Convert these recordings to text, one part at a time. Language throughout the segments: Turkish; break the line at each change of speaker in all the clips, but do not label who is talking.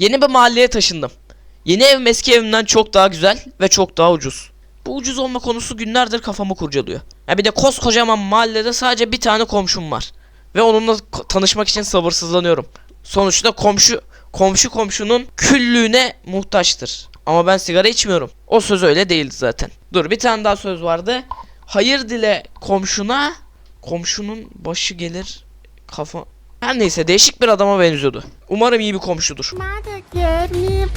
Yeni bir mahalleye taşındım. Yeni evim eski evimden çok daha güzel ve çok daha ucuz. Bu ucuz olma konusu günlerdir kafamı kurcalıyor. Ya bir de koskocaman mahallede sadece bir tane komşum var. Ve onunla tanışmak için sabırsızlanıyorum. Sonuçta komşu komşu komşunun küllüğüne muhtaçtır. Ama ben sigara içmiyorum. O söz öyle değildi zaten. Dur bir tane daha söz vardı. Hayır dile komşuna, komşunun başı gelir kafa... Her neyse değişik bir adama benziyordu. Umarım iyi bir komşudur.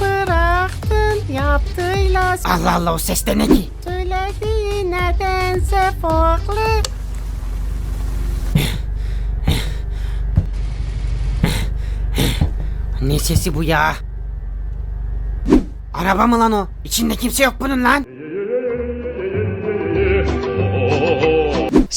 Bıraktın yaptığıyla
Allah Allah o ses de ne ki?
söylediği nedense farklı.
Ne sesi bu ya? Araba mı lan o? İçinde kimse yok bunun lan.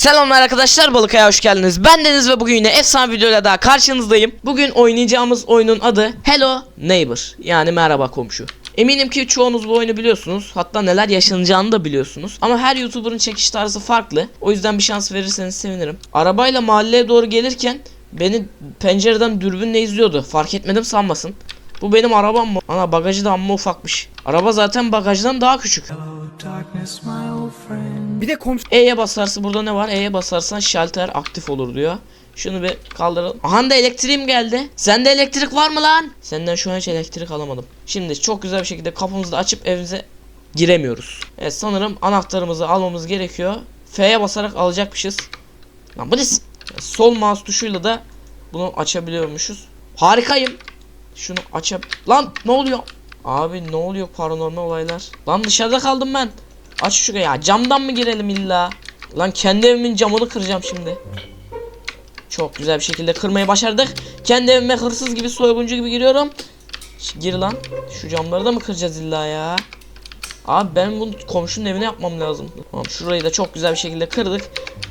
Selamlar arkadaşlar Balıkaya hoş geldiniz. Ben Deniz ve bugün yine efsane videoyla daha karşınızdayım. Bugün oynayacağımız oyunun adı Hello Neighbor yani merhaba komşu. Eminim ki çoğunuz bu oyunu biliyorsunuz. Hatta neler yaşanacağını da biliyorsunuz. Ama her YouTuber'ın çekiş tarzı farklı. O yüzden bir şans verirseniz sevinirim. Arabayla mahalleye doğru gelirken beni pencereden dürbünle izliyordu. Fark etmedim sanmasın. Bu benim arabam mı? Ana bagajı da amma ufakmış. Araba zaten bagajdan daha küçük.
Bir de komşu
E'ye basarsa burada ne var? E'ye basarsan şalter aktif olur diyor. Şunu bir kaldıralım. Aha da elektriğim geldi. Sende elektrik var mı lan? Senden şu an hiç elektrik alamadım. Şimdi çok güzel bir şekilde kapımızı da açıp evimize giremiyoruz. Evet sanırım anahtarımızı almamız gerekiyor. F'ye basarak alacakmışız. Lan bu ne? Sol mouse tuşuyla da bunu açabiliyormuşuz. Harikayım. Şunu açab... Lan ne oluyor? Abi ne oluyor paranormal olaylar? Lan dışarıda kaldım ben. Aç şurayı ya. Camdan mı girelim illa? Lan kendi evimin camını kıracağım şimdi. Çok güzel bir şekilde kırmayı başardık. Kendi evime hırsız gibi soyguncu gibi giriyorum. Gir lan. Şu camları da mı kıracağız illa ya? Abi ben bunu komşunun evine yapmam lazım. Tamam şurayı da çok güzel bir şekilde kırdık.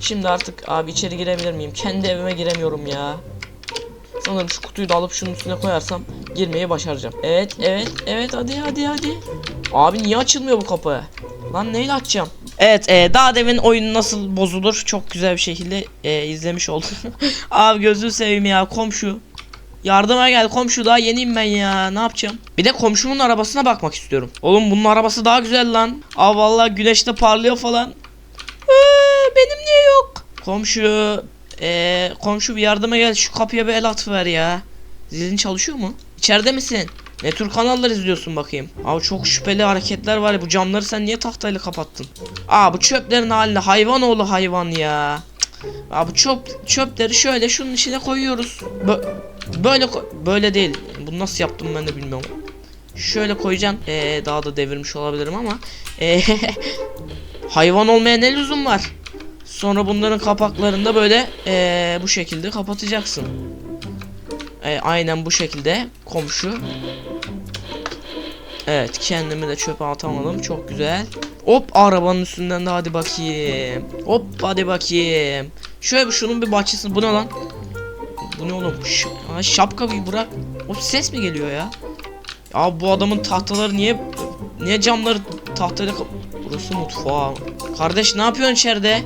Şimdi artık abi içeri girebilir miyim? Kendi evime giremiyorum ya. Sanırım şu kutuyu da alıp şunun üstüne koyarsam girmeyi başaracağım. Evet, evet, evet hadi hadi hadi. Abi niye açılmıyor bu kapı? Lan neyle açacağım? Evet, e, daha demin oyun nasıl bozulur çok güzel bir şekilde e, izlemiş oldum. Abi gözünü seveyim ya komşu. Yardıma gel komşu daha yeniyim ben ya ne yapacağım? Bir de komşumun arabasına bakmak istiyorum. Oğlum bunun arabası daha güzel lan. Aa vallahi güneşte parlıyor falan. Ee, benim niye yok? Komşu, ee, komşu bir yardıma gel şu kapıya bir el atıver ya. Zilin çalışıyor mu? İçeride misin? Ne tür kanallar izliyorsun bakayım? Abi çok şüpheli hareketler var ya bu camları sen niye tahtayla kapattın? Aa bu çöplerin haline hayvan oğlu hayvan ya. Bu çöp çöpleri şöyle şunun içine koyuyoruz. Bö- böyle ko- böyle değil. Bunu nasıl yaptım ben de bilmiyorum. Şöyle koyacaksın. Ee, daha da devirmiş olabilirim ama. Ee, hayvan olmaya ne lüzum var? Sonra bunların kapaklarını da böyle ee, bu şekilde kapatacaksın. E, aynen bu şekilde komşu. Evet kendimi de çöpe atamadım çok güzel. Hop arabanın üstünden de hadi bakayım. Hop hadi bakayım. Şöyle şunun bir bahçesini bu ne lan? Bu ne oğlum? Ş Aa, şapka bir bırak. O ses mi geliyor ya? Ya bu adamın tahtaları niye niye camları tahtayla Burası mutfağı. Kardeş ne yapıyorsun içeride?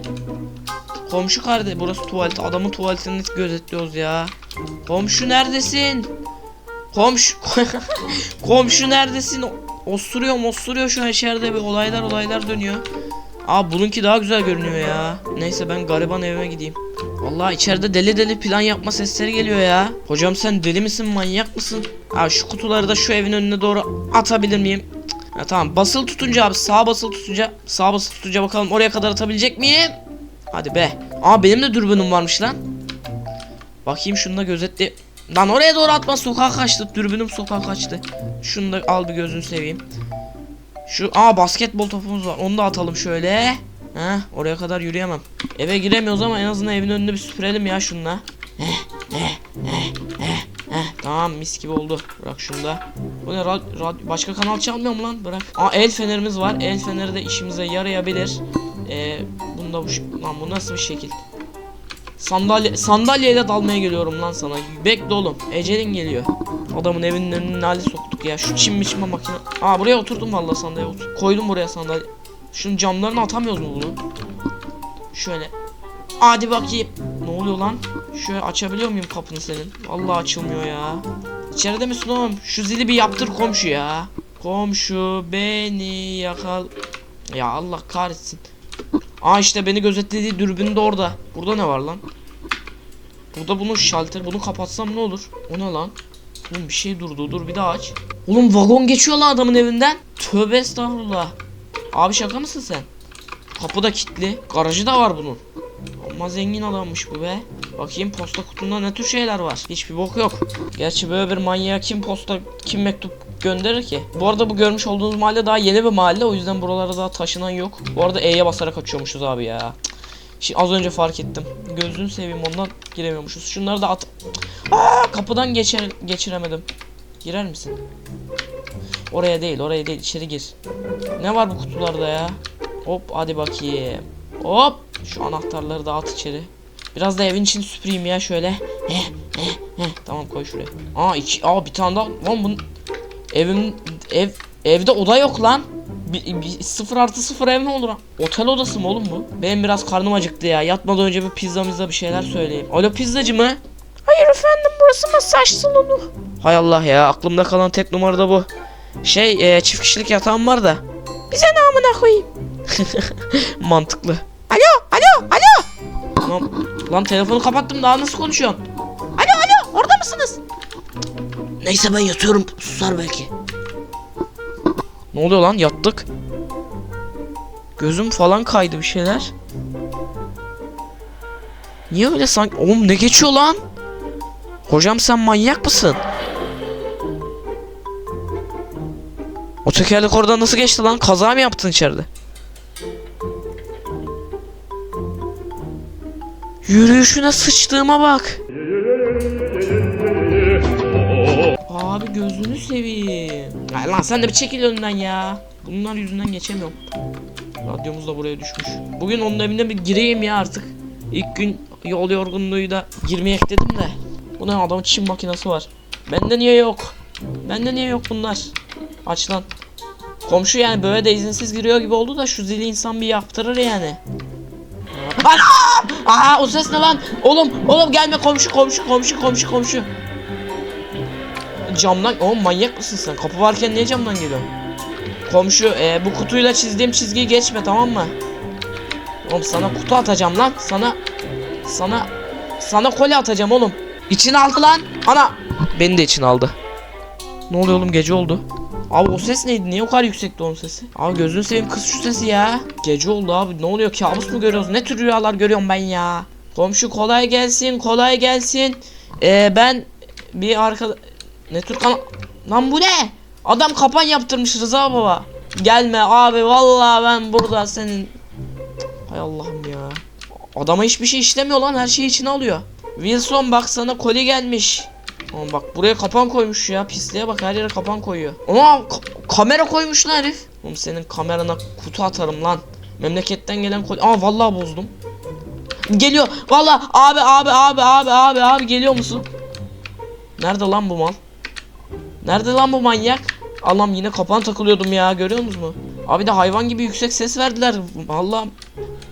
Komşu kardeş burası tuvalet. Adamın tuvaletini gözetliyoruz ya. Komşu neredesin? Komşu Komşu neredesin? Osuruyor osuruyor şu içeride bir olaylar olaylar dönüyor. Aa bununki daha güzel görünüyor ya. Neyse ben gariban evime gideyim. Allah içeride deli deli plan yapma sesleri geliyor ya. Hocam sen deli misin manyak mısın? Abi şu kutuları da şu evin önüne doğru atabilir miyim? Ha, tamam basılı tutunca abi sağ basılı tutunca sağ basılı tutunca bakalım oraya kadar atabilecek miyim? Hadi be. Aa benim de dürbünüm varmış lan. Bakayım şunu da gözetli. Lan oraya doğru atma sokağa kaçtı. Dürbünüm sokağa kaçtı. Şunu da al bir gözünü seveyim. Şu aa basketbol topumuz var. Onu da atalım şöyle. Heh, oraya kadar yürüyemem. Eve giremiyoruz ama en azından evin önünde bir süpürelim ya şunla. Heh, heh, heh, heh. Tamam mis gibi oldu. Bırak şunu da. Bu ne rad- rad- başka kanal çalmıyor mu lan? Bırak. Aa el fenerimiz var. El feneri de işimize yarayabilir. Ee, bunda bu lan bu nasıl bir şekil? Sandalye sandalyeyle dalmaya geliyorum lan sana. Bekle oğlum. Ecelin geliyor. Adamın evinin önüne hali soktuk ya. Şu çim biçme makine. Aa buraya oturdum vallahi sandalye otur. Koydum buraya sandalye. Şunun camlarını atamıyoruz mu bunu? Şöyle. Hadi bakayım. Ne oluyor lan? Şöyle açabiliyor muyum kapını senin? Vallahi açılmıyor ya. İçeride misin oğlum? Şu zili bir yaptır komşu ya. Komşu beni yakal. Ya Allah kahretsin. Aa işte beni gözetlediği dürbün de orada. Burada ne var lan? Burada bunun şalter. Bunu kapatsam ne olur? O ne lan? Oğlum bir şey durdu. Dur bir daha aç. Oğlum vagon geçiyor lan adamın evinden. Tövbe estağfurullah. Abi şaka mısın sen? Kapı da kilitli. Garajı da var bunun. Ama zengin adammış bu be. Bakayım posta kutunda ne tür şeyler var. Hiçbir bok yok. Gerçi böyle bir manyağa kim posta kim mektup gönderir ki? Bu arada bu görmüş olduğunuz mahalle daha yeni bir mahalle. O yüzden buralara daha taşınan yok. Bu arada E'ye basarak açıyormuşuz abi ya. Şimdi az önce fark ettim. Gözünü seveyim ondan giremiyormuşuz. Şunları da at. Aa, kapıdan geçer geçiremedim. Girer misin? Oraya değil, oraya değil. içeri gir. Ne var bu kutularda ya? Hop hadi bakayım. Hop. Şu anahtarları da at içeri. Biraz da evin içini süpüreyim ya şöyle. Heh, heh, heh. Tamam koy şuraya. Aa iki, aa bir tane daha. Lan bunun evim ev evde oda yok lan. Bir, bir, sıfır artı sıfır ev mi olur? Otel odası mı oğlum bu? Benim biraz karnım acıktı ya. Yatmadan önce bir pizza mizza bir şeyler söyleyeyim. Alo pizzacı mı? Hayır efendim burası masaj salonu. Hay Allah ya aklımda kalan tek numara da bu. Şey e, çift kişilik yatağım var da. Bize ne amına koyayım? Mantıklı. Alo alo. Lan, lan telefonu kapattım daha nasıl konuşuyorsun? Alo alo orada mısınız? Neyse ben yatıyorum susar belki. Ne oluyor lan yattık. Gözüm falan kaydı bir şeyler. Niye öyle sanki? Oğlum ne geçiyor lan? Hocam sen manyak mısın? O tekerlek oradan nasıl geçti lan? Kaza mı yaptın içeride? Yürüyüşüne sıçtığıma bak. Abi gözünü seveyim. Ay lan sen de bir çekil önünden ya. Bunlar yüzünden geçemiyorum. Radyomuz da buraya düşmüş. Bugün onun evine bir gireyim ya artık. İlk gün yol yorgunluğuyla girmeye dedim de. Bu ne adamın çim makinesi var. Bende niye yok? Bende niye yok bunlar? Aç lan. Komşu yani böyle de izinsiz giriyor gibi oldu da şu zili insan bir yaptırır yani. Anam! Aa o ses ne lan? Oğlum oğlum gelme komşu komşu komşu komşu komşu. Camdan oğlum manyak mısın sen? Kapı varken niye camdan geliyorsun? Komşu e, bu kutuyla çizdiğim çizgiyi geçme tamam mı? Oğlum sana kutu atacağım lan. Sana sana sana kolye atacağım oğlum. İçine aldı lan. Ana. Beni de içine aldı. Ne oluyor oğlum gece oldu. Abi o ses neydi? Niye o kadar yüksekti onun sesi? Abi gözünü seveyim kız şu sesi ya. Gece oldu abi. Ne oluyor? Kabus mu görüyoruz? Ne tür rüyalar görüyorum ben ya? Komşu kolay gelsin, kolay gelsin. Ee, ben bir arka... Ne tür kan... Lan bu ne? Adam kapan yaptırmış Rıza baba. Gelme abi vallahi ben burada senin... Hay Allah'ım ya. Adama hiçbir şey işlemiyor lan her şeyi içine alıyor. Wilson bak sana koli gelmiş. Oğlum bak buraya kapan koymuş ya pisliğe bak her yere kapan koyuyor. Ama ka- kamera koymuş lan herif. Oğlum senin kamerana kutu atarım lan. Memleketten gelen koli. Aa vallahi bozdum. Geliyor. Vallahi abi abi abi abi abi abi geliyor musun? Nerede lan bu mal? Nerede lan bu manyak? Allah'ım yine kapan takılıyordum ya görüyor musunuz mu? Abi de hayvan gibi yüksek ses verdiler. Allah'ım.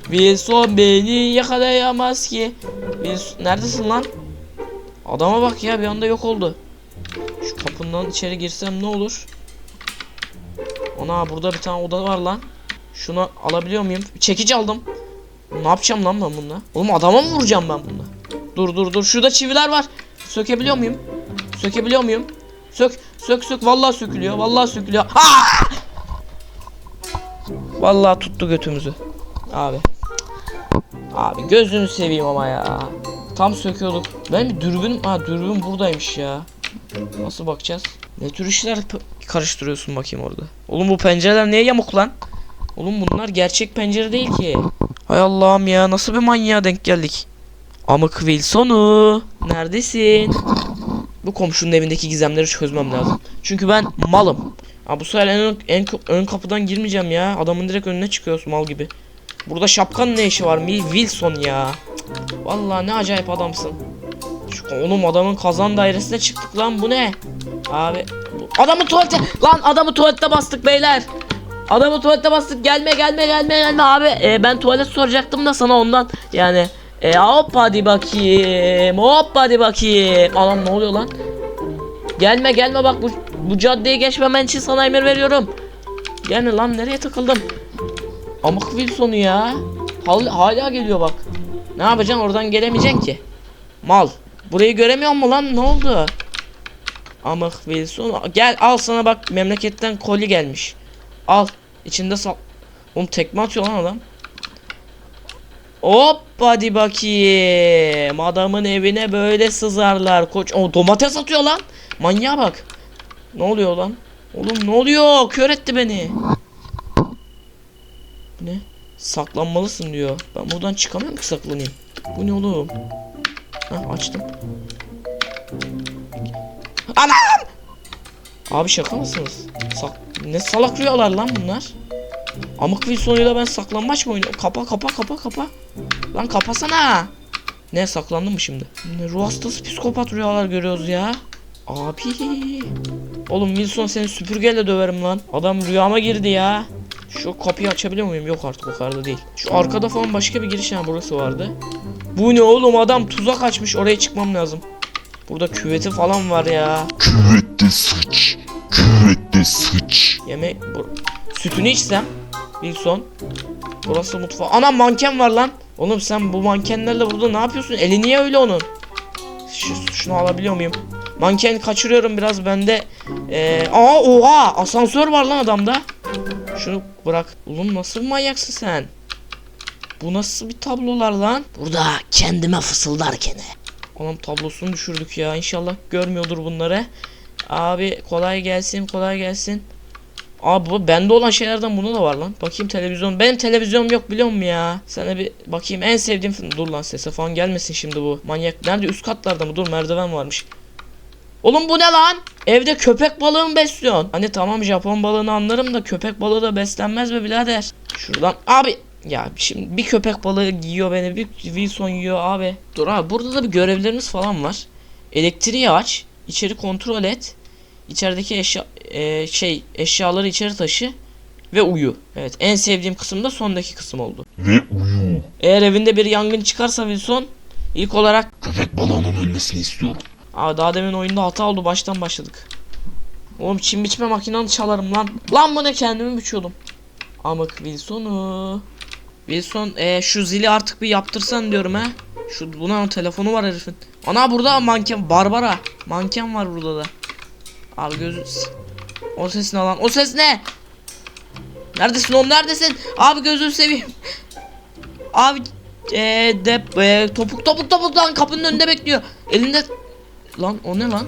Wilson beni yakalayamaz ki. Wilson neredesin lan? Adama bak ya bir anda yok oldu. Şu kapından içeri girsem ne olur? Ana burada bir tane oda var lan. Şunu alabiliyor muyum? Çekici aldım. Ne yapacağım lan ben bununla? Oğlum adama mı vuracağım ben bununla? Dur dur dur. Şurada çiviler var. Sökebiliyor muyum? Sökebiliyor muyum? Sök, sök, sök. Vallahi sökülüyor. Vallahi sökülüyor. Aa! Vallahi tuttu götümüzü. Abi. Abi gözünü seveyim ama ya. Tam söküyorduk. Ben dürbün, ha dürbün buradaymış ya. Nasıl bakacağız? Ne tür işler karıştırıyorsun bakayım orada. Oğlum bu pencereler niye yamuk lan? Oğlum bunlar gerçek pencere değil ki. Hay Allah'ım ya nasıl bir manyağa denk geldik. Amık Wilson'u. Neredesin? Bu komşunun evindeki gizemleri çözmem lazım. Çünkü ben malım. Ha bu sefer en, en ön kapıdan girmeyeceğim ya. Adamın direkt önüne çıkıyorsun mal gibi. Burada şapkanın ne işi var? Mil Wilson ya. Vallahi ne acayip adamsın. Şu oğlum adamın kazan dairesine çıktık lan bu ne? Abi adamı tuvalete lan adamı tuvalette bastık beyler. Adamı tuvalette bastık gelme gelme gelme gelme abi. E, ben tuvalet soracaktım da sana ondan yani. E, hop hadi bakayım hop hadi bakayım. Alan ne oluyor lan? Gelme gelme bak bu, bu caddeyi geçmemen için sana emir veriyorum. Gelme lan nereye takıldım? Amık Wilson'u ya. Hal, hala geliyor bak. Ne yapacaksın oradan gelemeyeceksin ki. Mal. Burayı göremiyor mu lan ne oldu? Amık Wilson. Gel al sana bak memleketten koli gelmiş. Al. İçinde sal. Oğlum tekme atıyor lan adam. Hop hadi bakayım. Adamın evine böyle sızarlar. Koç. O domates atıyor lan. Manyağa bak. Ne oluyor lan? Oğlum ne oluyor? Kör etti beni. Ne? Saklanmalısın diyor. Ben buradan çıkamıyorum ki saklanayım. Bu ne oğlum? Hah açtım. Anam! Abi şaka mısınız? Sak ne salak rüyalar lan bunlar? Amık Wilson'uyla ben saklanmaç mı oynuyorum? Kapa kapa kapa kapa. Lan kapasana. Ne saklandım mı şimdi? Ne ruh hastası psikopat rüyalar görüyoruz ya. Abi. Oğlum Wilson seni süpürgeyle döverim lan. Adam rüyama girdi ya. Şu kapıyı açabiliyor muyum? Yok artık o kadar da değil. Şu arkada falan başka bir giriş yani burası vardı. Bu ne oğlum adam tuzak açmış oraya çıkmam lazım. Burada küveti falan var ya.
Küvette sıç. Küvette sıç.
Yemek bu- sütünü içsem Wilson. Burası mutfağı. Ana manken var lan. Oğlum sen bu mankenlerle burada ne yapıyorsun? Eli niye öyle onun? Şu, şunu alabiliyor muyum? Manken kaçırıyorum biraz bende. Ee, aa oha asansör var lan adamda. Şunu bırak. Oğlum nasıl manyaksın sen? Bu nasıl bir tablolar lan? Burada kendime fısıldarken. Oğlum tablosunu düşürdük ya. İnşallah görmüyordur bunları. Abi kolay gelsin kolay gelsin. Abi bu bende olan şeylerden bunu da var lan. Bakayım televizyon. Benim televizyonum yok biliyor musun ya? Sana bir bakayım en sevdiğim film. Dur lan sese falan gelmesin şimdi bu. Manyak. Nerede üst katlarda mı? Dur merdiven varmış. Oğlum bu ne lan? Evde köpek balığı mı besliyorsun? Hani tamam Japon balığını anlarım da köpek balığı da beslenmez mi birader? Şuradan abi ya şimdi bir köpek balığı yiyor beni bir Wilson yiyor abi. Dur abi burada da bir görevlerimiz falan var. Elektriği aç. içeri kontrol et. İçerideki eşya e, şey eşyaları içeri taşı ve uyu. Evet en sevdiğim kısım da sondaki kısım oldu.
Ve uyu.
Eğer evinde bir yangın çıkarsa Wilson ilk olarak
Köpek balığının ölmesini istiyorum.
Aa daha demin oyunda hata oldu baştan başladık. Oğlum çim biçme makinanı çalarım lan. Lan bu ne kendimi biçiyordum. Amık Wilson'u. Wilson e, şu zili artık bir yaptırsan diyorum ha. Şu buna telefonu var herifin. Ana burada manken Barbara. Manken var burada da. Abi gözü O ses ne lan? O ses ne? Neredesin oğlum neredesin? Abi gözünü seveyim. Abi e, de e, topuk topuk topuk lan kapının önünde bekliyor. Elinde Lan o ne lan?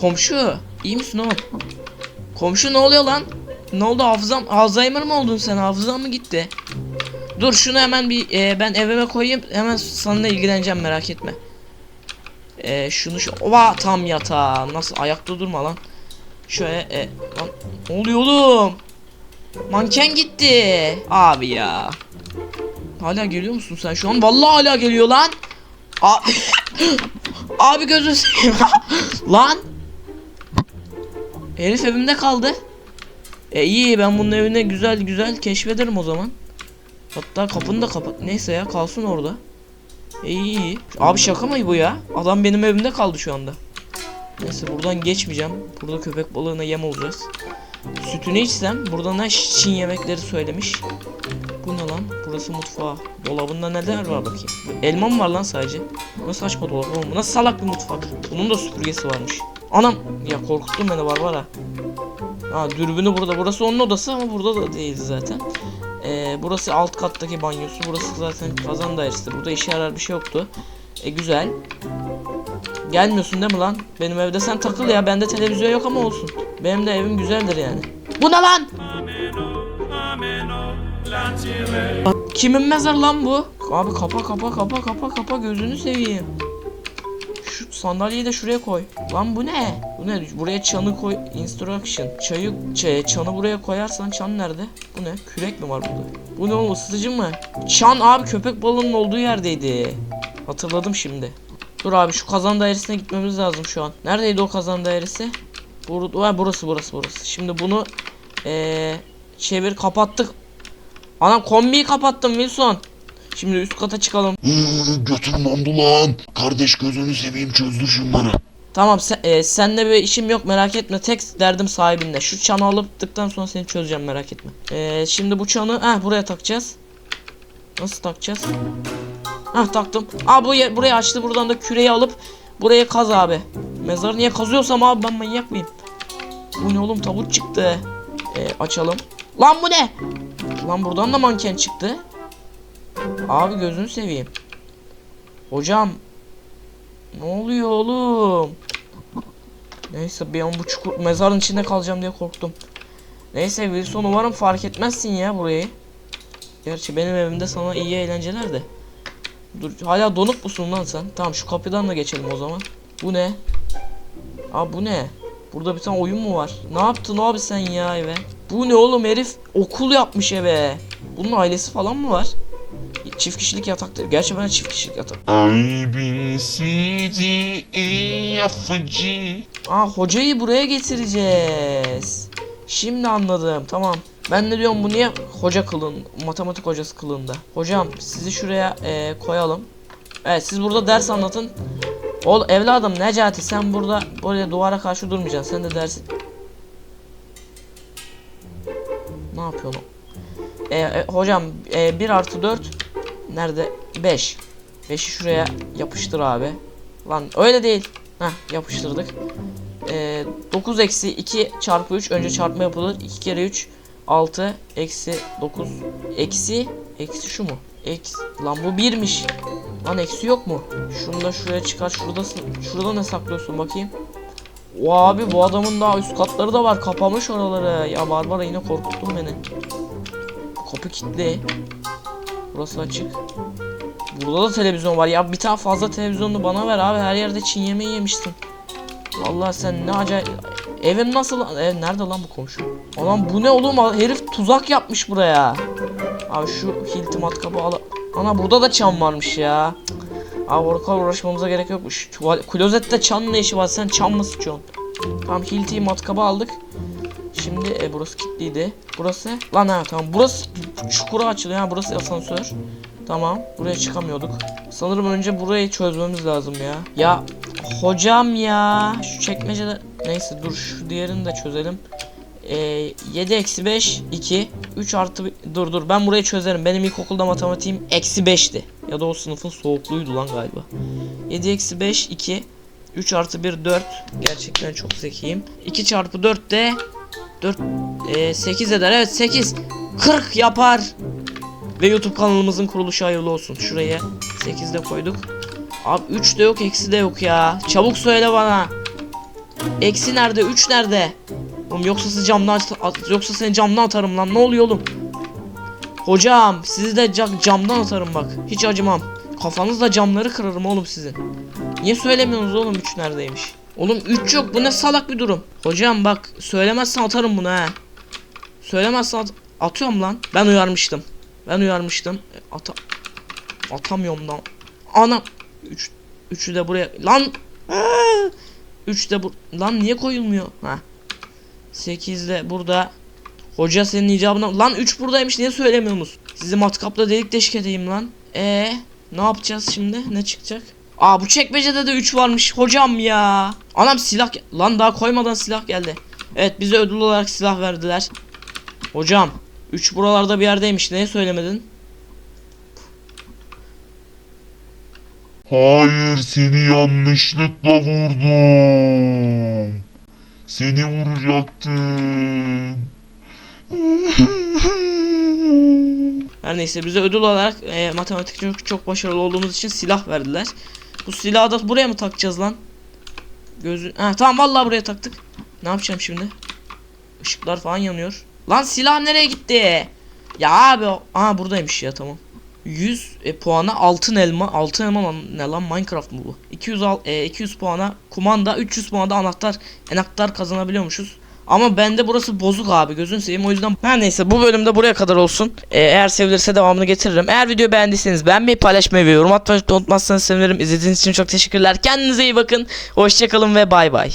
Komşu. iyi misin oğlum? Komşu ne oluyor lan? Ne oldu hafızam? Alzheimer mı oldun sen? Hafızan mı gitti? Dur şunu hemen bir e, ben evime koyayım. Hemen seninle ilgileneceğim merak etme. E, şunu şu Ova tam yatağa. Nasıl ayakta durma lan. Şöyle e, lan ne oluyor oğlum? Manken gitti. Abi ya. Hala geliyor musun sen şu an? Vallahi hala geliyor lan. Abi, abi gözü seveyim. lan. Herif evimde kaldı. E iyi ben bunun evine güzel güzel keşfederim o zaman. Hatta kapını da kapat. Neyse ya kalsın orada. E iyi iyi. Abi şaka mı bu ya? Adam benim evimde kaldı şu anda. Neyse buradan geçmeyeceğim. Burada köpek balığına yem olacağız. Sütünü içsem burada ne Çin yemekleri söylemiş. Bu ne lan? Burası mutfağı. Dolabında neler var bakayım. Elma mı var lan sadece? Bu Nasıl saçma dolap oğlum? Bu nasıl salak bir mutfak? Bunun da süpürgesi varmış. Anam! Ya korkuttun beni Barbara. Ha dürbünü burada. Burası onun odası ama burada da değil zaten. Ee, burası alt kattaki banyosu. Burası zaten kazan dairesi. Burada işe yarar bir şey yoktu. E güzel. Gelmiyorsun değil mi lan? Benim evde sen takıl ya. Bende televizyon yok ama olsun. Benim de evim güzeldir yani. Bu ne lan? Kimin mezarı lan bu? Abi kapa kapa kapa kapa kapa gözünü seveyim. Şu sandalyeyi de şuraya koy. Lan bu ne? Bu ne? Buraya çanı koy. Instruction. Çayı, ç- çanı buraya koyarsan çan nerede? Bu ne? Kürek mi var burada? Bu ne oğlum ısıtıcı mı? Çan abi köpek balığının olduğu yerdeydi. Hatırladım şimdi. Dur abi şu kazan dairesine gitmemiz lazım şu an. Neredeydi o kazan dairesi? Bur burası burası burası. Şimdi bunu eee çevir kapattık. Anam kombiyi kapattım Wilson. Şimdi üst kata çıkalım.
Hı, götüm dondu lan. Kardeş gözünü seveyim çözdü şunları.
Tamam sen, e, seninle bir işim yok merak etme. Tek derdim sahibinle. Şu çanı alıptıktan sonra seni çözeceğim merak etme. E, şimdi bu çanı heh, buraya takacağız. Nasıl takacağız? Heh taktım. Aa bu ye- burayı açtı. Buradan da küreyi alıp buraya kaz abi. Mezarı niye kazıyorsam abi ben manyak mıyım? Bu ne oğlum tabut çıktı. E, açalım. Lan bu ne? Lan buradan da manken çıktı. Abi gözünü seveyim. Hocam. Ne oluyor oğlum? Neyse bir an bu çukur mezarın içinde kalacağım diye korktum. Neyse Wilson umarım fark etmezsin ya burayı. Gerçi benim evimde sana iyi eğlenceler de. Dur hala donuk musun lan sen? Tamam şu kapıdan da geçelim o zaman. Bu ne? Abi bu ne? Burada bir tane oyun mu var? Ne yaptın abi sen ya eve? Bu ne oğlum herif okul yapmış eve. Bunun ailesi falan mı var? Çift kişilik yatakta. Gerçi ben çift kişilik yatak.
E.
Aa hocayı buraya getireceğiz. Şimdi anladım. Tamam. Ben de diyorum bu niye hoca kılın, matematik hocası kılığında. Hocam sizi şuraya eee, koyalım. Evet siz burada ders anlatın. Ol evladım Necati sen burada böyle duvara karşı durmayacaksın. Sen de dersi. Ne yapıyorsun? E, e, hocam e, 1 artı 4 nerede? 5. 5'i şuraya yapıştır abi. Lan öyle değil. Heh yapıştırdık. E, 9 eksi 2 çarpı 3 önce çarpma yapılır. 2 kere 3 6 eksi 9 eksi eksi şu mu? Eksi lan bu birmiş. Lan eksi yok mu? Şunu da şuraya çıkar. Şurada şurada ne saklıyorsun bakayım. O abi bu adamın daha üst katları da var. Kapamış oraları. Ya Barbara yine korkuttun beni. Kapı kilitli. Burası açık. Burada da televizyon var. Ya bir tane fazla televizyonunu bana ver abi. Her yerde Çin yemeği yemişsin. Vallahi sen ne acayip. Evim nasıl? Ev nerede lan bu komşu? Adam bu ne oğlum? Herif tuzak yapmış buraya. Abi şu hilti matkabı al. Ana burada da çan varmış ya. Abi o kadar uğraşmamıza gerek yokmuş. Klozette çan ne işi var? Sen çan mı sıçıyorsun? Tamam hilti matkabı aldık. Şimdi e, burası kilitliydi. Burası lan ha tamam burası çukura açılıyor ha burası asansör. Tamam buraya çıkamıyorduk. Sanırım önce burayı çözmemiz lazım ya. Ya hocam ya şu çekmecede neyse dur şu diğerini de çözelim. Ee, 7 eksi 5 2 3 artı dur dur ben burayı çözerim benim ilkokulda matematiğim eksi 5'ti ya da o sınıfın soğukluğuydu lan galiba 7 eksi 5 2 3 artı 1 4 gerçekten çok zekiyim. 2 çarpı 4 de 4 e, 8 eder. Evet 8 40 yapar. Ve YouTube kanalımızın kuruluşu hayırlı olsun. Şuraya 8 de koyduk. Abi 3 de yok eksi de yok ya. Çabuk söyle bana. Eksi nerede? 3 nerede? Oğlum yoksa sizi camdan at- yoksa seni camdan atarım lan. Ne oluyor oğlum? Hocam sizi de ca- camdan atarım bak. Hiç acımam. Kafanızla camları kırarım oğlum sizin Niye söylemiyorsunuz oğlum 3 neredeymiş? Oğlum 3 yok bu ne salak bir durum? Hocam bak söylemezsen atarım bunu ha Söylemezsen at- atıyorum lan. Ben uyarmıştım. Ben uyarmıştım. E, Ata Atamıyorum lan. Anam 3 Üçü de buraya lan! Aa! 3 de bu lan niye koyulmuyor? Ha. 8 de burada. Hoca senin icabına lan 3 buradaymış niye söylemiyorsunuz? Sizi matkapla delik deşik edeyim lan. E ne yapacağız şimdi? Ne çıkacak Aa bu çekmecede de 3 varmış hocam ya Anam silah lan daha koymadan silah geldi Evet bize ödül olarak silah verdiler Hocam 3 buralarda bir yerdeymiş niye söylemedin
Hayır seni yanlışlıkla vurdum. Seni vuracaktım.
Her neyse bize ödül olarak e, matematik çok, çok başarılı olduğumuz için silah verdiler. Bu silahı da buraya mı takacağız lan? Gözü... Ha tamam vallahi buraya taktık. Ne yapacağım şimdi? Işıklar falan yanıyor. Lan silah nereye gitti? Ya abi o... Aha buradaymış ya tamam. 100 e, puana altın elma. Altın elma lan, ne lan Minecraft mı bu? 200 al, e, 200 puana kumanda, 300 puana da anahtar enaktar kazanabiliyormuşuz. Ama bende burası bozuk abi gözün seveyim o yüzden her neyse bu bölümde buraya kadar olsun. Ee, eğer sevilirse devamını getiririm. Eğer videoyu beğendiyseniz beğenmeyi paylaşmayı ve yorum atmayı unutmazsanız sevinirim. İzlediğiniz için çok teşekkürler. Kendinize iyi bakın. Hoşçakalın ve bay bay.